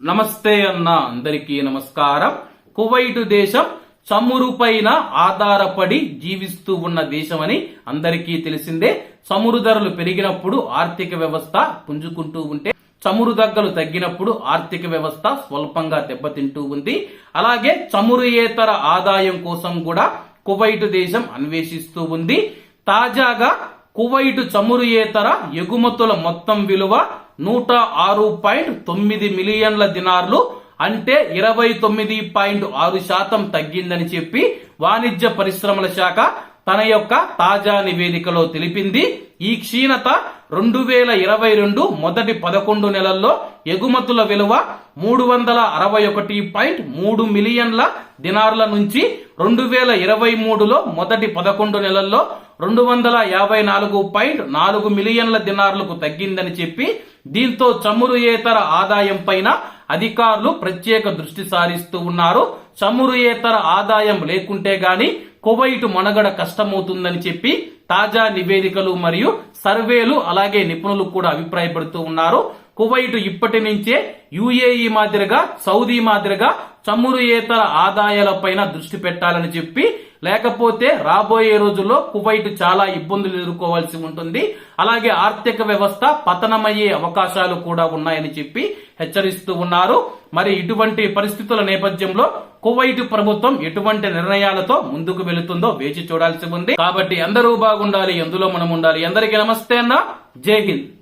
నమస్తే అన్న అందరికీ నమస్కారం. కువైట్ దేశం చమురు పైన ఆధారపడి జీవిస్తూ ఉన్న దేశమని అందరికీ తెలిసిందే. చమురు ధరలు పెరిగినప్పుడు ఆర్థిక వ్యవస్థ పుంజుకుంటూ ఉంటే చమురు దగ్గలు తగ్గినప్పుడు ఆర్థిక వ్యవస్థ స్వల్పంగా దెబ్బతింటూ ఉంది. అలాగే చమురుయేతర ఆదాయం కోసం కూడా కువైట్ దేశం అన్వేషిస్తూ ఉంది. తాజాగా కువైట్ చమురుయేతర ఎగుమతుల మొత్తం విలువ నూట ఆరు పాయింట్ తొమ్మిది మిలియన్ల దినార్లు అంటే ఇరవై తొమ్మిది పాయింట్ ఆరు శాతం తగ్గిందని చెప్పి వాణిజ్య పరిశ్రమల శాఖ తన యొక్క తాజా నివేదికలో తెలిపింది. ఈ క్షీణత రెండు వేల ఇరవై రెండు మొదటి పదకొండు నెలల్లో ఎగుమతుల విలువ మూడు వందల అరవై ఒకటి పాయింట్ మూడు మిలియన్ల దినార్ల నుంచి రెండు వేల ఇరవై మూడులో మొదటి పదకొండు నెలల్లో రెండు వందల యాభై నాలుగు పాయింట్ నాలుగు మిలియన్ల దినార్లకు తగ్గిందని చెప్పి దీంతో చమురుయేతర ఆదాయం పైన అధికారులు ప్రత్యేక దృష్టి సారిస్తూ ఉన్నారు. చమురుయేతర ఆదాయం లేకుంటే గాని కువైట్ మనుగడ కష్టమవుతుందని చెప్పి తాజా నివేదికలు మరియు సర్వేలు అలాగే నిపుణులు కూడా అభిప్రాయపడుతూ ఉన్నారు. కువైట్ ఇప్పటి నుంచే యుఏఈ మాదిరిగా సౌదీ మాదిరిగా చమురుయేతర ఆదాయాలపైన దృష్టి పెట్టాలని చెప్పి లేకపోతే రాబోయే రోజుల్లో కువైట్ చాలా ఇబ్బందులు ఎదుర్కోవాల్సి ఉంటుంది. అలాగే ఆర్థిక వ్యవస్థ పతనమయ్యే అవకాశాలు కూడా ఉన్నాయని చెప్పి హెచ్చరిస్తూ ఉన్నారు. మరి ఇటువంటి పరిస్థితుల నేపథ్యంలో కువైట్ ప్రభుత్వం ఎటువంటి నిర్ణయాలతో ముందుకు వెళుతుందో వేచి చూడాల్సి ఉంది. కాబట్టి అందరూ బాగుండాలి ఎందులో మనం ఉండాలి. అందరికీ నమస్తే అన్న. జై హింద్.